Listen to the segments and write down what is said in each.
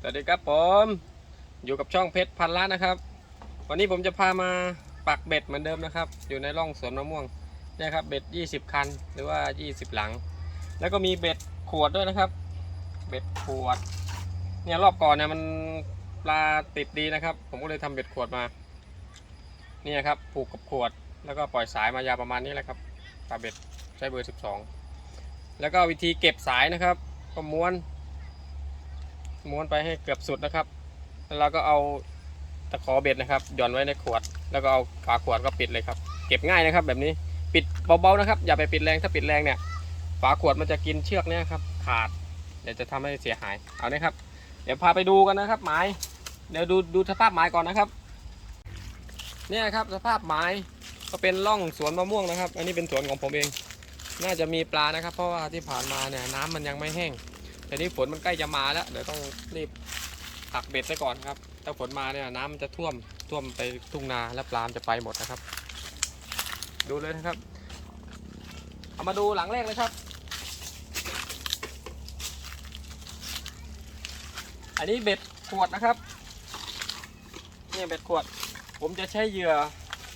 สวัสดีครับผมอยู่กับช่องเพชรพันล้านนะครับ วันนี้ผมจะพามาปักเบ็ดเหมือนเดิมนะครับ อยู่ในร่องสวนมะม่วงเนี่ยครับเบ็ด 20 คันหรือว่า 20 หลัง แล้วก็มีเบ็ดขวดด้วยนะครับ เบ็ดขวดเนี่ยรอบก่อนเนี่ยมันปลาติดดีนะครับ ผมก็เลยทำเบ็ดขวดมาเนี่ยครับผูกกับขวด แล้วก็ปล่อยสายมายาวประมาณนี้แหละครับปลาเบ็ดใช้เบอร์ 12 แล้วก็วิธีเก็บสายนะครับก็ม้วน ม้วนไปให้เกือบสุดนะครับ แล้วเราก็เอาตะขอเบ็ดนะครับหย่อนไว้ในขวด แล้วก็เอาฝาขวดก็ปิดเลยครับ เก็บง่ายนะครับ แบบนี้ปิดเบาๆนะครับ อย่าไปปิดแรงถ้าปิดแรงเนี่ย ฝาขวดมันจะกินเชือกเนี่ยครับ ขาดเดี๋ยวจะทำให้เสียหายเอาเนี่ยครับ เดี๋ยวพาไปดูกันนะครับไม้เดี๋ยวดูดูสภาพไม้ก่อนนะครับ เนี่ยครับสภาพไม้ก็เป็นร่องสวนมะม่วงนะครับ อันนี้เป็นสวนของผมเอง น่าจะมีปลานะครับ เพราะว่าที่ผ่านมาเนี่ยน้ำมันยังไม่แห้ง แต่นี้ฝนมันใกล้จะมาแล้วเดี๋ยวต้องรีบตักเบ็ดไว้ก่อนครับ ถ้าฝนมาเนี่ยน้ำมันจะท่วมท่วมไปทุ่งนาแล้วปลามจะไปหมดนะครับ ดูเลยนะครับ เอามาดูหลังแรกเลยครับ อันนี้เบ็ดขวดนะครับนี่เบ็ดขวด ผมจะใช้เหยื่อ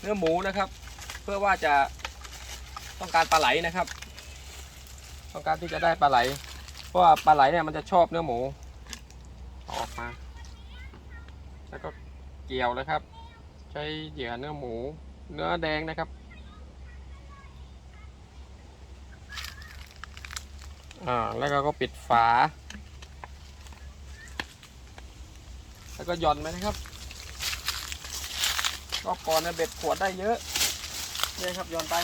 เนื้อหมูนะครับ เพื่อว่าจะต้องการปลาไหลนะครับ ต้องการที่จะได้ปลาไหล เพราะว่าปลาไหลเนี่ยมันจะชอบเนื้อหมูออกมา แล้วก็เกี่ยวเลยครับ ใช้เหยื่อเนื้อหมู เนื้อแดงนะครับอ่าแล้วก็ก็ปิดฝา แล้วก็หย่อนไปนะครับรอบก่อนเนี่ยเบ็ดขวดได้เยอะเนี่ยครับหย่อนไป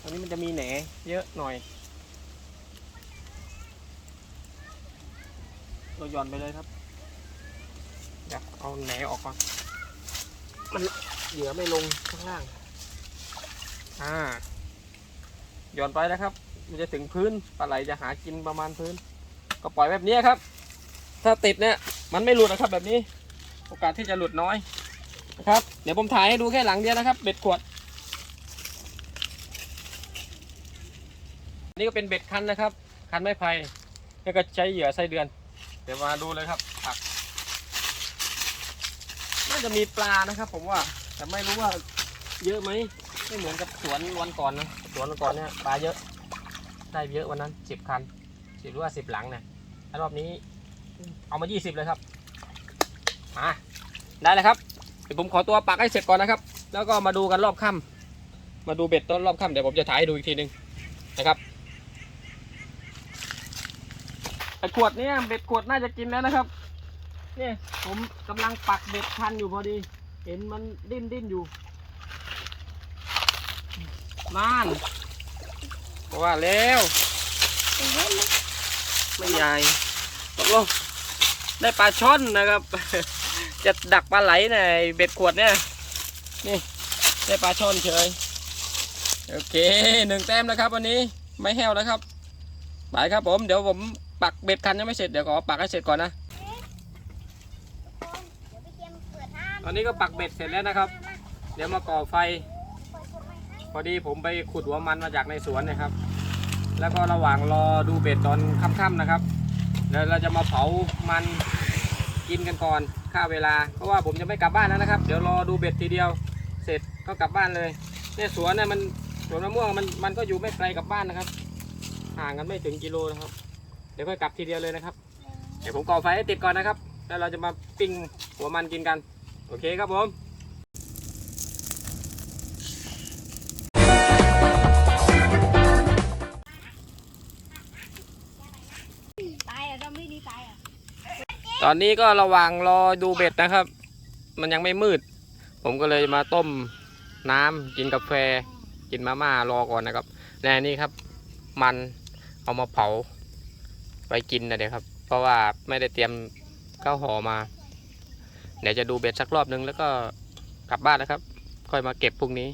อันนี้มันจะมีแหนเยอะหน่อย เราหย่อนไปเลยครับเดี๋ยวเอาแหนออกก่อนมันเหยื่อไม่ลงข้างล่าง อ่าหย่อนไปนะครับ มันจะถึงพื้นปลาไหลจะหากินประมาณพื้น ก็ปล่อยแบบนี้ครับ ถ้าติดเนี่ยมันไม่หลุดนะครับแบบนี้ โอกาสที่จะหลุดน้อยนะครับ เดี๋ยวผมถ่ายให้ดูแค่หลังเดียวนะครับ เบ็ดขวด นี่ก็เป็นเบ็ดคันนะครับ คันไม้ไผ่แล้วก็ใช้เหยื่อไส้เดือน เดี๋ยวมาดูเลยครับผักน่าจะมีปลานะครับ ผมว่า แต่ไม่รู้ว่าเยอะไหมไม่เหมือนกับสวนวันก่อนนะสวนวันก่อนเนี่ยปลาเยอะ ได้เยอะวันนั้นสิบคันสิบหรือว่าสิบหลังเนี่ยแล้วรอบนี้ เอามายี่สิบเลยครับมาได้เลยครับเดี๋ยวผมขอตัวปักให้เสร็จก่อนนะครับ แล้วก็มาดูกันรอบค่ำมาดูเบ็ดต้นรอบค่ำเดี๋ยวผมจะถ่ายให้ดูอีกทีหนึงนะครับ ไอ้ขวดเนี่ยเบ็ดขวดน่าจะกินแล้วนะครับนี่ผมกำลังปักเบ็ดพันอยู่พอดี เห็นมันดิ้นดิ้นอยู่นานเพราะว่าแล้วไม่ใหญ่ตกลงได้ปลาช่อนนะครับ จะดักปลาไหลในเบ็ดขวดเนี่ยนี่ได้ปลาช่อนเฉยโอเคหนึ่งแต้มนะครับวันนี้ไม่แห้วนะครับไปครับผมเดี๋ยวผม ปักเบ็ดคันยังไม่เสร็จเดี๋ยวขอปักให้เสร็จก่อนนะตรียมเปิดน้ำตอนนี้ก็ปักเบ็ดเสร็จแล้วนะครับ เดี๋ยวมาก่อไฟ พอดีผมไปขุดหัวมันมาจากในสวนนะครับ แล้วก็ระหว่างรอดูเบ็ดตอนค่ำๆนะครับเดี๋ยวเราจะมาเผามันกินกันก่อนค่าเวลา เพราะว่าผมจะไม่กลับบ้านแล้วนะครับ เดี๋ยวรอดูเบ็ดทีเดียว เสร็จก็กลับบ้านเลยเนี่ยสวนเนี่ยมันสวนมะม่วงมันมันก็อยู่ไม่ไกลกับบ้านนะครับ ห่างกันไม่ถึงกิโลนะครับ เดี๋ยวค่อยกลับทีเดียวเลยนะครับ เดี๋ยวผมก่อไฟให้ติดก่อนนะครับ แล้วเราจะมาปิ้งหัวมันกินกัน โอเคครับผมตายอะซอมบี้นี่ตายอะตอนนี้ก็ระหว่างรอดูเบ็ดนะครับ มันยังไม่มืด ผมก็เลยมาต้มน้ำกินกาแฟ กินมาม่ารอก่อนนะครับแน่นี่ครับ มันเอามาเผา ไปกินนะเดี๋ยวครับ เพราะว่าไม่ได้เตรียมข้าวห่อมา เดี๋ยวจะดูเบ็ดสักรอบนึงแล้วก็กลับบ้านนะครับ ค่อยมาเก็บพรุ่งนี้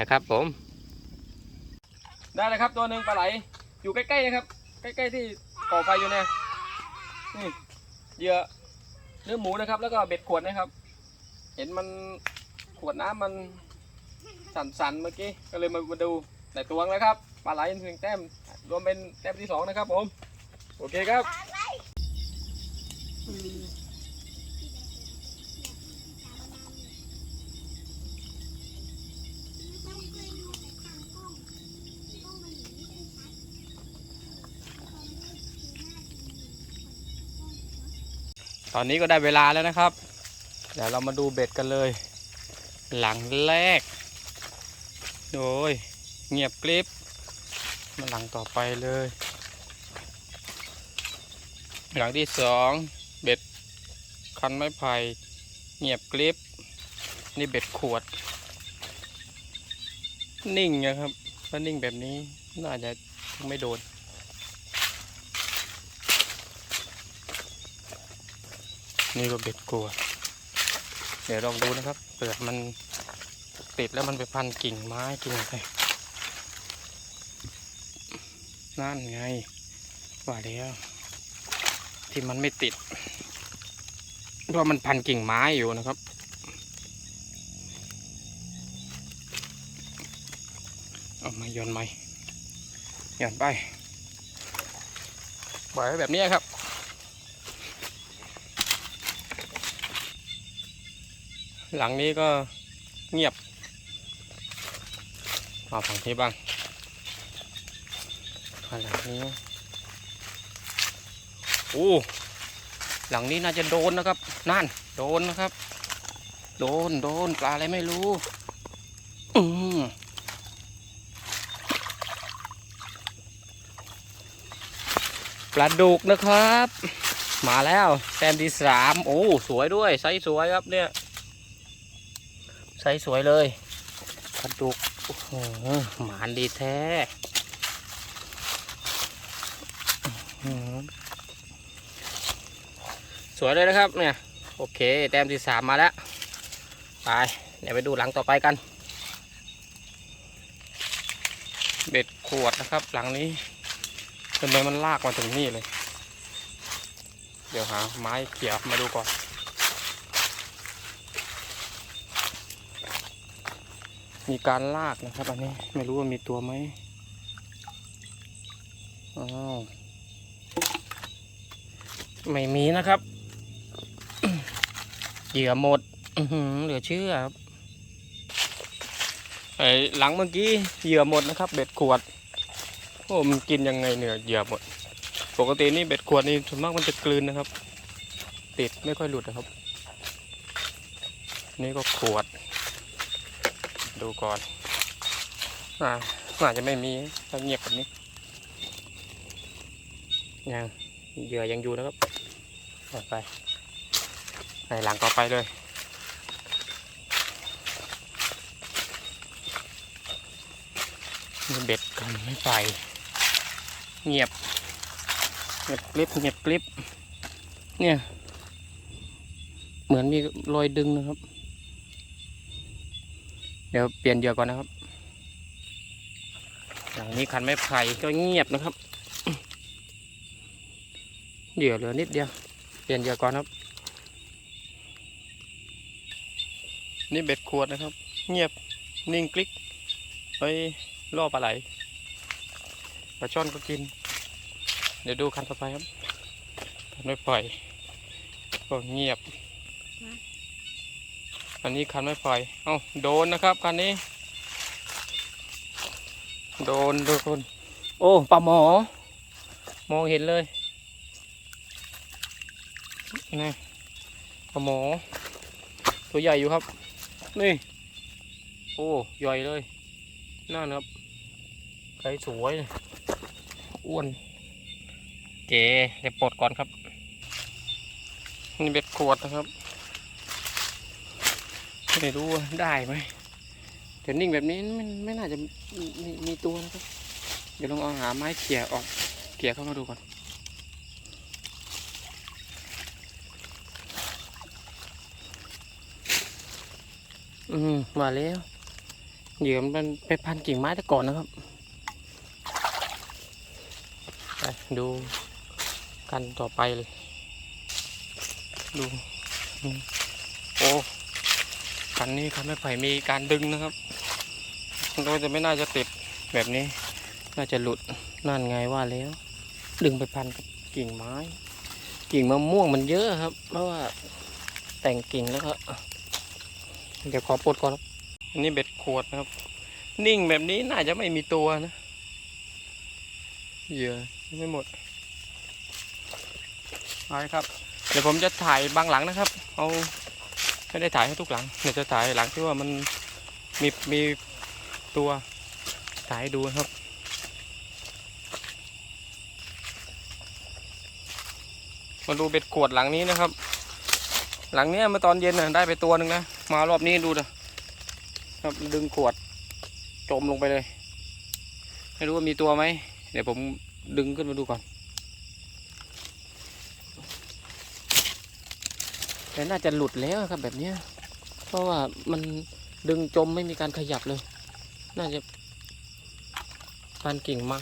นะครับ ผม ได้เลยครับตัวหนึ่งปลาไหล อยู่ใกล้ๆนะครับ ใกล้ๆที่ก่อไฟอยู่เนี่ยนี่เหยื่อเนื้อหมูนะครับ แล้วก็เบ็ดขวดนะครับ เห็นมันขวดน้ำมันสั่นๆเมื่อกี้ก็เลยมาดูแต่ตวงแล้วครับปลาไหลหนึ่งแต้มรวมเป็นแต้มที่สองนะครับผม โอเคครับตายอืมตอนนี้ก็ได้เวลาแล้วนะครับ เดี๋ยวเรามาดูเบ็ดกันเลย หลังแรก โดยเงียบกริบมาหลังต่อไปเลย หลังที่สองเบ็ดคันไม้ไผ่เงียบกริบนี่เบ็ดขวด นิ่งนะครับถ้านิ่งแบบนี้น่าจะไม่โดน นี่ก็เบ็ดขวดเดี๋ยวลองดูนะครับเปลือกมันติดแล้วมันไปพันกิ่งไม้กิ่งอะไรนั่นไงว่าแล้ว ที่มันไม่ติด เพราะมันพันกิ่งไม้อยู่นะครับ เอามาโยนไมโยนไปปล่อยไว้แบบนี้ครับหลังนี้ก็เงียบเอาฝั่งนี้บ้างหลังนี้ โอ้หลังนี้น่าจะโดนนะครับ นั่น โดนนะครับ โดนโดนปลาอะไรไม่รู้ อืมปลาดุกนะครับ มาแล้วแต้มที่สามโอ้สวยด้วยไซส์สวยครับเนี่ยไซส์สวยเลยปลาดุกโอ้โหหมานดีแท้ สวยเลยนะครับเนี่ยโอเค แต้มที่สามมาแล้ว ไปเดี๋ยวไปดูหลังต่อไปกัน เบ็ดขวดนะครับ หลังนี้ทำไมมันลากมาถึงนี่เลย เดี๋ยวหาไม้เขี่ยมาดูก่อน มีการลากนะครับ อันนี้ไม่รู้ว่ามีตัวไหมอ้าวไม่มีนะครับ เหยื่อหมดหเหลือเชื่อครับไอ้หลังเมื่อกี้เหยื่อหมดนะครับ เบ็ดขวดโอ้มันกินยังไงเนี่ยเหยื่อหมด ปกตินี่เบ็ดขวดนี่ส่วนมากมันจะกลืนนะครับ ติดไม่ค่อยหลุดนะครับ นี่ก็ขวด ดูก่อนอ่าน่าจะไม่มีถ้าเงียบแบบนี้ยังเหยื่อยังอยู่นะครับไป ในหลังต่อไปเลยเบ็ดกันไม่ไป เงียบ เงียบกริบเงียบกริบเนี่ย เหมือนมีรอยดึงนะครับ เดี๋ยวเปลี่ยนเหยื่อก่อนนะครับอย่างนี้คันไม้ไผ่ก็เงียบนะครับเหยื่อเหลือนิดเดียว เปลี่ยนเหยื่อก่อนครับ นี่เบ็ดขวดนะครับ เงียบนิ่งกลิกไปล่อปลาไหลปลาช่อนก็กิน เดี๋ยวดูคันต่อไปครับคันไม้ไผ่อยก็เงียบ อันนี้คันไม่ปล่อยเอ้าโดนนะครับคันนี้ โดนทุกคนโอ้ปลาหมอ มองเห็นเลยนี่ปลาหมอ ตัวใหญ่อยู่ครับ นี่ โอ้ใหญ่เลยนั่นครับไก่สวยเลยอ้วนเก๋เดี๋ยวปลดก่อนครับ นี่เบ็ดขวดนะครับไม่รู้ว่าได้ไหมแต่นิ่งแบบนี้ไม่ไม่น่าจะมีมีมีตัวนะครับ เดี๋ยวลองเอาหาไม้เขี่ยออกเขี่ยเข้ามาดูก่อน อืมมาแล้วเหยื่อมันไปพันกิ่งไม้แต่ก่อนนะครับไปดูกันต่อไปเลย ดู โอ้คันนี้คันไม้ไผ่มีการดึงนะครับมันก็จะไม่น่าจะติดแบบนี้ น่าจะหลุดนั่นไงว่าแล้ว ดึงไปพันกับกิ่งไม้ กิ่งมะม่วงมันเยอะครับ เพราะว่าแต่งกิ่งแล้วก็ เดี๋ยวขอปลดก่อนครับอันนี้เบ็ดขวดนะครับ นิ่งแบบนี้น่าจะไม่มีตัวนะเหยื่อไม่หมดเอาครับ เดี๋ยวผมจะถ่ายบางหลังนะครับ เอาไม่ได้ถ่ายให้ทุกหลังเดี๋ยวจะถ่ายหลังที่ว่ามันมีมีตัวถ่ายดูครับมาดูเบ็ดขวดหลังนี้นะครับ หลังเนี้ยเมื่อตอนเย็นน่ะได้ไปตัวหนึ่งนะ มารอบนี้ดูนะครับดึงขวดจมลงไปเลย ไม่รู้ว่ามีตัวไหมเดี๋ยวผมดึงขึ้นมาดูก่อน แต่น่าจะหลุดแล้วครับแบบนี้เพราะว่ามันดึงจมไม่มีการขยับเลย น่าจะปานกิ่งไม้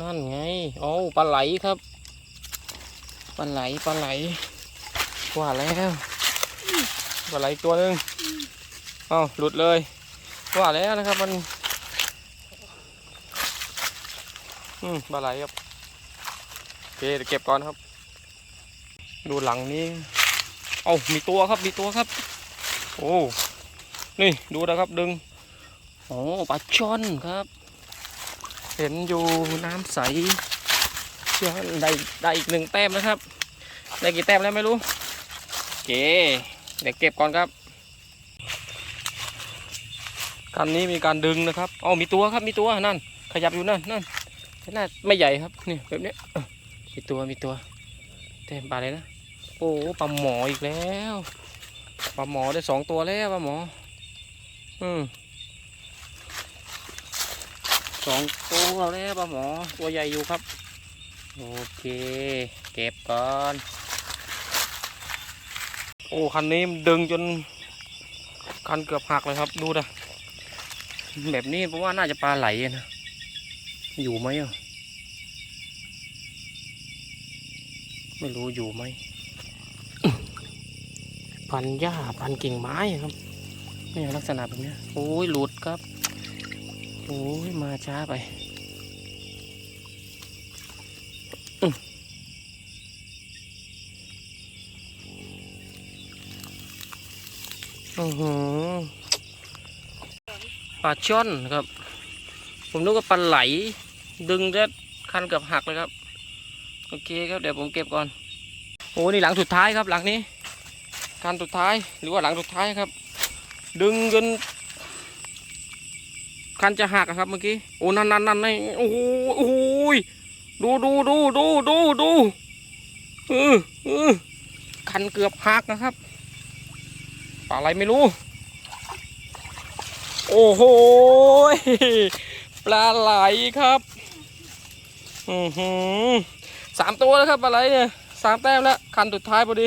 นั่นไงโอ้ปลาไหลครับ ปลาไหล ปลาไหล ว่าแล้ว ปลาไหลอีกตัวหนึ่งเอ้าหลุดเลยว่าแล้วนะครับมัน อืมปลาไหลครับโอเคเดี๋ยวเก็บก่อนครับ ดูหลังนี้ เอามีตัวครับมีตัวครับ โอ้นี่ดูนะครับดึงโอ้ปลาช่อนครับ เห็นอยู่น้ำใสเชื่อได้ได้อีกหนึ่งแต้มนะครับ ได้กี่แต้มแล้วไม่รู้ โอเค เดี๋ยวเก็บก่อนครับคันนี้มีการดึงนะครับอ๋อมีตัวครับมีตัวนั่น ขยับอยู่นั่นนั่นน่าไม่ใหญ่ครับนี่แบบนี้มีตัวมีตัวเต็มปลาเลยนะโอ้ปลาหมออีกแล้วปลาหมอได้สองตัวแล้วปลาหมอ อืมสองตัวแล้วปลาหมอตัวใหญ่อยู่ครับ โอเค เก็บก่อน โอ้คันนี้มันดึงจนคันเกือบหักเลยครับ ดูนะแบบนี้เพราะว่าน่าจะปลาไหลอะนะอยู่ไหมอะไม่รู้อยู่ไหมพันหญ้าพันกิ่งไม้อะครับนี่ลักษณะแบบเนี้ยโอ้ยหลุดครับโอ้ยมาช้าไป อือหือปลาช่อนครับ ผมนึกว่าปลาไหล ดึงจะคันเกือบหักเลยครับ โอเคครับเดี๋ยวผมเก็บก่อน โอ้นี่หลังสุดท้ายครับหลังนี้คันสุดท้ายหรือว่าหลังสุดท้ายครับ ดึงจนคันจะหักครับเมื่อกี้ โอ้นั่นนั่นนั่นนั่โอ้โหโอ้โหดูดูดูดูดูดูเออเออคันเกือบหักนะครับ ปลาอะไรไม่รู้ โอ้โหปลาไหลครับอือหือสามตัวแล้วครับปลาไหลเนี่ยสามแต้มแล้วคันสุดท้ายพอดี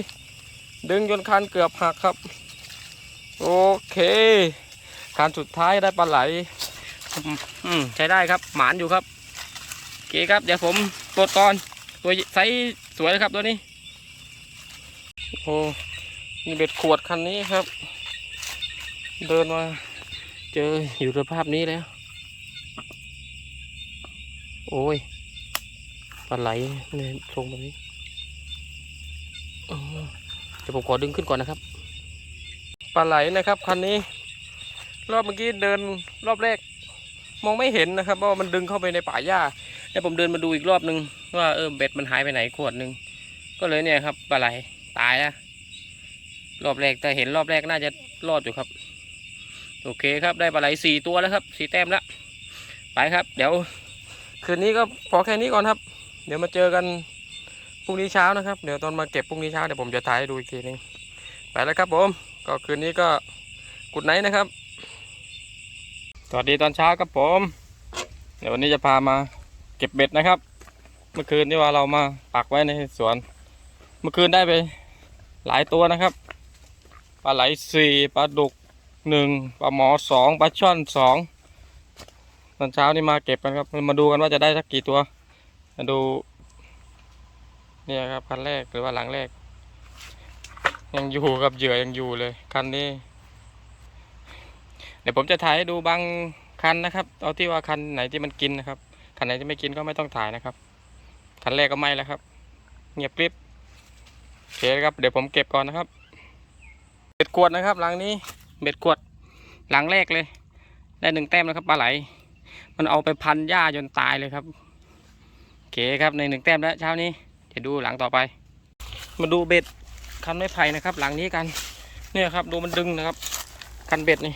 ดึงจนคันเกือบหักครับ โอเค คันสุดท้ายได้ปลาไหลอืมใช้ได้ครับ หมานอยู่ครับโอเคครับ เดี๋ยวผมปลดก่อน ตัวไซส์สวยเลยครับตัวนี้ โอ้ นี่เบ็ดขวดคันนี้ครับ เดินมาเจออยู่สภาพนี้แล้ว โอ้ยปลาไหลเนี่ยทรงแบบนี้อ๋อเดี๋ยวผมขอดึงขึ้นก่อนนะครับปลาไหลนะครับคันนี้ รอบเมื่อกี้เดินรอบแรก มองไม่เห็นนะครับว่ามันดึงเข้าไปในป่าหญ้าแล้วผมเดินมาดูอีกรอบนึงว่าเออเบ็ดมันหายไปไหนขวดนึงก็เลยเนี่ยครับปลาไหลตายแล้ว รอบแรกแต่เห็นรอบแรกน่าจะรอดอยู่ครับ โอเคครับได้ปลาไหลสี่ตัวแล้วครับสี่แต้มแล้วไปครับ เดี๋ยวคืนนี้ก็พอแค่นี้ก่อนครับ เดี๋ยวมาเจอกันพรุ่งนี้เช้านะครับ เดี๋ยวตอนมาเก็บพรุ่งนี้เช้าเดี๋ยวผมจะถ่ายให้ดูอีกทีหนึงไปแล้วครับผมก็คืนนี้ก็กุดไนท์นะครับ สวัสดีตอนเช้าครับผม เดี๋ยววันนี้จะพามาเก็บเบ็ดนะครับ เมื่อคืนที่ว่าเรามาปักไว้ในสวน เมื่อคืนได้ไปหลายตัวนะครับ ปลาไหลสี่ปลาดุกหนึ่งปลาหมอสองปลาช่อนสองตอนเช้านี่มาเก็บกันครับ มาดูกันว่าจะได้สักกี่ตัว มาดู เนี่ยครับคันแรกหรือว่าหลังแรก ยังอยู่กับเหยื่อยังอยู่เลยคันนี้ เดี๋ยวผมจะถ่ายให้ดูบางคันนะครับ เอาที่ว่าคันไหนที่มันกินนะครับ คันไหนที่ไม่กินก็ไม่ต้องถ่ายนะครับคันแรกก็ไม่แล้วครับ เงียบกริบโอเคครับ เดี๋ยวผมเก็บก่อนนะครับ เบ็ดขวดนะครับหลังนี้เบ็ดขวดหลังแรกเลย ได้หนึ่งแต้มแล้วครับปลาไหล มันเอาไปพันหญ้าจนตายเลยครับโอเคครับในหนึ่งแต้มแล้วเช้านี้เดี๋ยวดูหลังต่อไป มาดูเบ็ดคันไม้ไผ่นะครับ หลังนี้กัน เนี่ยครับดูมันดึงนะครับ คันเบ็ดนี่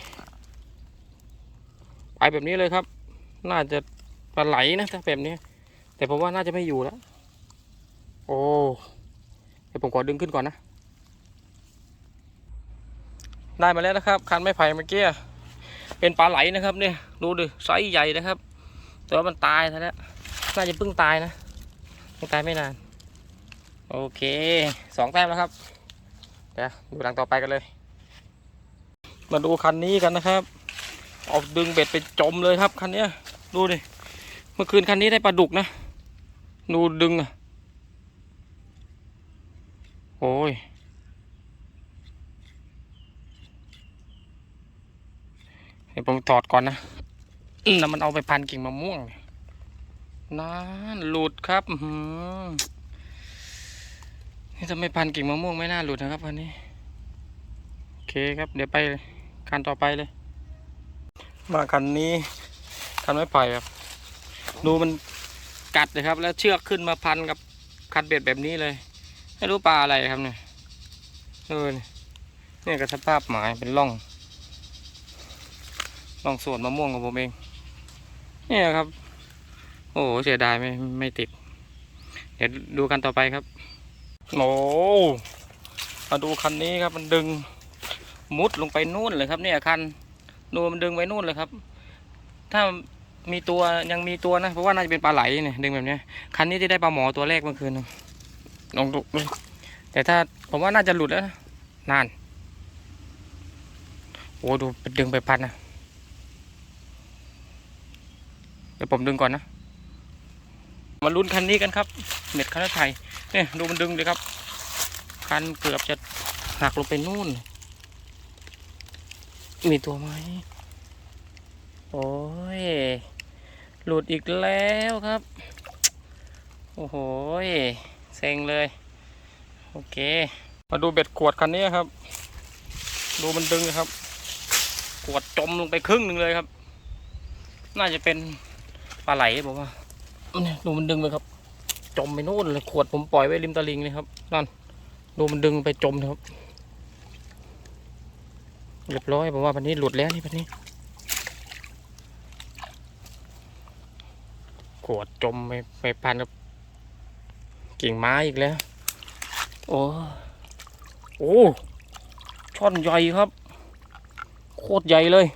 ไปแบบนี้เลยครับ น่าจะปลาไหลนะถ้าแบบนี้ แต่ผมว่าน่าจะไม่อยู่แล้ว โอ้เดี๋ยวผมขอดึงขึ้นก่อนนะ ได้มาแล้วนะครับคันไม้ไผ่เมื่อกี้เป็นปลาไหลนะครับเนี่ยดูดิไซส์ใหญ่นะครับ แต่ว่ามันตายซะแล้วน่าจะเพิ่งตายนะเพิ่งตายไม่นาน โอเคสองแต้มแล้วครับเดี๋ยวดูหลังต่อไปกันเลย มาดูคันนี้กันนะครับเอาดึงเบ็ดไปจมเลยครับคันเนี้ยดูดิเมื่อคืนคันนี้ได้ปลาดุกนะดูดึงอะโอ้ย ดี๋ยวผมถอดก่อนนะแล้วมันเอาไปพันกิ่งมะม่วงนั่นหลุดครับนี่ถ้าไม่พันกิ่งมะม่วงไม่น่าหลุดนะครับวันนี้โอเคครับ เดี๋ยวไปคันต่อไปเลย มาคันนี้คันไม้ไผ่ครับ ดูมันกัดเลยครับ แล้วเชือกขึ้นมาพันกับคันเบ็ดแบบนี้เลย ไม่รู้ปลาอะไรครับเนี่ยเออเนี่ยก็สภาพหมายเป็นร่อง องสวนมะม่วงของผมเอง เนี่ยครับ โอ้โหเสียดายไม่ไม่ติด เดี๋ยวดูกันต่อไปครับโอ้มาดูคันนี้ครับมันดึงมุดลงไปนู่นเลยครับ เนี่ยคันดูมันดึงไปนู่นเลยครับ ถ้ามีตัวยังมีตัวนะเพราะว่าน่าจะเป็นปลาไหลเนี่ยดึงแบบนี้คันนี้ที่ได้ปลาหมอตัวแรกเมื่อคืนลองดูแต่ถ้าผมว่าน่าจะหลุดแล้วนะนานโอ้ดูดึงไปพันนะ เดี๋ยวผมดึงก่อนนะ มาลุ้นคันนี้กันครับ เม็ดคันไทยเนี่ยดูมันดึงเลยครับ คันเกือบจะหักลงไปนู่น มีตัวไหม โอ้ย หลุดอีกแล้วครับ โอ้โหเซ็งเลย โอเค มาดูเบ็ดขวดคันนี้ครับ ดูมันดึงนะครับ ขวดจมลงไปครึ่งหนึ่งเลยครับ น่าจะเป็น ปลาไหลผมว่าเนี่ยดูมันดึงไปครับ จมไปนู่นเลยขวดผมปล่อยไว้ริมตลิงเลยครับนั่นดูมันดึงไปจมนะครับเรียบร้อยผมว่าพันนี้หลุดแล้วนี่พันนี้ขวดจมไปไปพันกับกิ่งไม้อีกแล้ว โอ้โอ้ช่อนใหญ่ครับ โคตรใหญ่เลย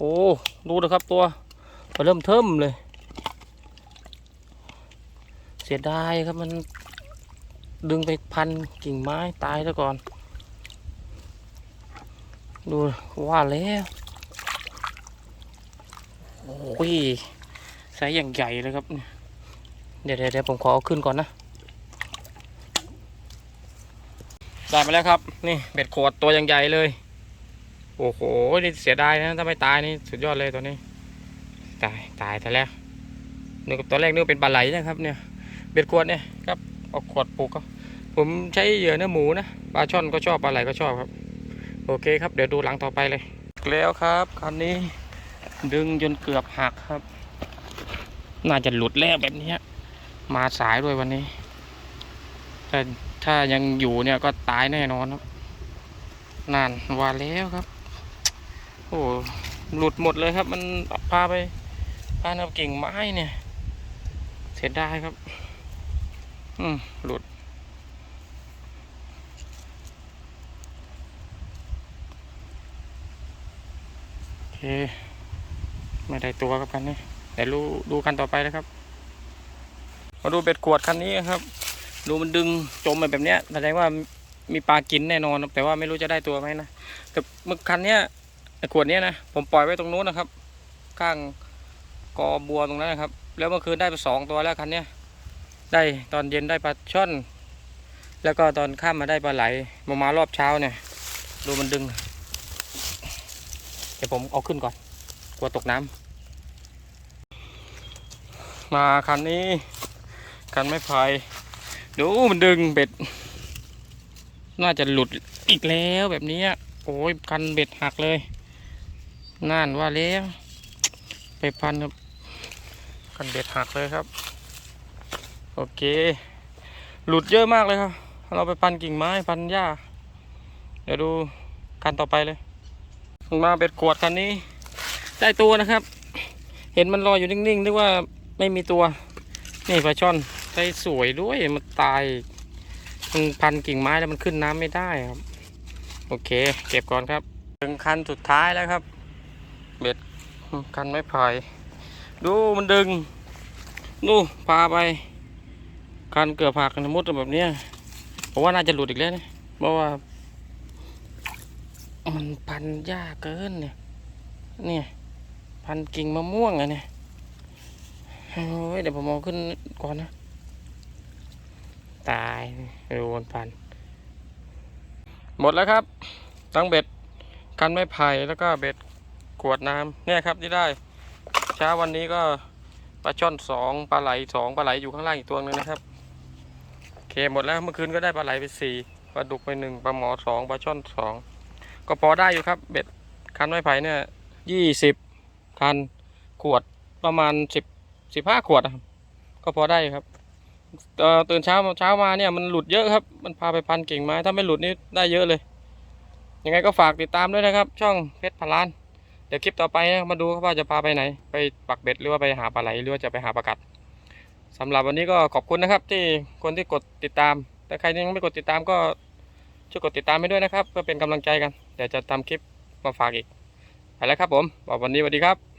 โอ้ดูนะครับตัวเริ่มเทิมเลย เสียดายครับมันดึงไปพันกิ่งไม้ตายแล้วก่อน ดูว่าแล้วโอ้ยไซส์อย่างใหญ่เลยครับเดี๋ยวเดี๋ยวเดี๋ยวผมขอเอาขึ้นก่อนนะได้มาแล้วครับ นี่เบ็ดโขดตัวอย่างใหญ่เลย โอ้โห นี่เสียดายนะ ถ้าไม่ตายนี่สุดยอดเลยตัวนี้ ตาย ตายแต่แล้วนึกตัวแรกนึกว่าเป็นปลาไหลนะครับเนี่ย เบ็ดขวดเนี่ยครับเอาขวดปลูกก็ผมใช้เหยื่อเนื้อหมูนะ ปลาช่อนก็ชอบปลาไหลก็ชอบครับ โอเคครับ เดี๋ยวดูหลังต่อไปเลย แล้วครับคันนี้ดึงจนเกือบหักครับ น่าจะหลุดแล้วแบบนี้ มาสายด้วยวันนี้ แต่ถ้ายังอยู่เนี่ยก็ตายแน่นอนครับนานว่าแล้วครับ โอ้หลุดหมดเลยครับ มันพาไปพาเอากิ่งไม้เนี่ย เสียดายครับ อืมหลุด โอเค ไม่ได้ตัวครับคันนี้เดี๋ยวดูดูกันต่อไปนะครับ มาดูเบ็ดขวดคันนี้ครับ ดูมันดึงจมไปแบบเนี้ยแสดงว่ามีปลากินแน่นอนครับแต่ว่าไม่รู้จะได้ตัวไหมนะแต่เมื่อคันเนี้ย ขวดนี้นะผมปล่อยไว้ตรงนู้นนะครับ ข้างกอบัวตรงนั้นนะครับ แล้วเมื่อคืนได้ไปสองตัวแล้วคันนี้ได้ตอนเย็นได้ปลาช่อน แล้วก็ตอนข้ามมาได้ปลาไหลมามารอบเช้าเนี่ย ดูมันดึงเดี๋ยวผมเอาขึ้นก่อน กลัวตกน้ำมาคันนี้ คันไม่พายดูมันดึงเบ็ด น่าจะหลุดอีกแล้วแบบนี้โอ้ยคันเบ็ดหักเลย น่านว่าแล้วไปพันครับคันเบ็ดหักเลยครับ โอเค หลุดเยอะมากเลยครับ เราไปพันกิ่งไม้พันหญ้า เดี๋ยวดูคันต่อไปเลยมาเบ็ดขวดคันนี้ ได้ตัวนะครับ เห็นมันลอยอยู่นิ่งๆนึกว่าไม่มีตัว นี่ปลาช่อนใส่สวยด้วยมันตายมันพันกิ่งไม้แล้วมันขึ้นน้ำไม่ได้ครับ โอเค เก็บก่อนครับ ถึงคันสุดท้ายแล้วครับ เบ็ดคันไม่พายดูมันดึงดูพาไปคันเกือบหักนะมุดแบบเนี้ยผมว่าน่าจะหลุดอีกแล้วนะเพราะว่า มันพันยากเกินเนี่ยเนี่ยพันกิ่งมะม่วงอะเนี่ยโอ้ยเดี๋ยวผมเอาขึ้นก่อนนะตายโดนพัน หมดแล้วครับ ทั้งเบ็ดคันไม้ไผ่แล้วก็เบ็ด ขวดน้ำเนี่ยครับที่ได้เช้าวันนี้ก็ปลาช่อนสองปลาไหลสองปลาไหลอยู่ข้างล่างอีกตัวหนึงนะครับโอเคหมดแล้วเมื่อคืนก็ได้ปลาไหลไปสี่ปลาดุกไปหนึ่งปลาหมอสองปลาช่อนสองก็พอได้อยู่ครับเบ็ดคันไม้ไผ่เนี่ยยี่สิบคันขวดประมาณสิบสิบห้าขวดครับก็พอได้ครับเตื่นเช้าเช้ามาเนี่ยมันหลุดเยอะครับ มันพาไปพันกิ่งไม้ถ้าไม่หลุดนี่ได้เยอะเลย ยังไงก็ฝากติดตามด้วยนะครับ ช่องเพชรพลาน เดี๋ยวคลิปต่อไปนะมาดูว่าจะพาไปไหน ไปปักเบ็ดหรือว่าไปหาปลาไหลหรือว่าจะไปหาปลากัดสำหรับวันนี้ก็ขอบคุณนะครับ ที่คนที่กดติดตาม แต่ใครยังไม่กดติดตามก็ช่วยกดติดตามให้ด้วยนะครับ เพื่อเป็นกำลังใจกัน เดี๋ยวจะทำคลิปมาฝากอีกไปแล้วครับผมบอกวันนี้สวัสดีครับ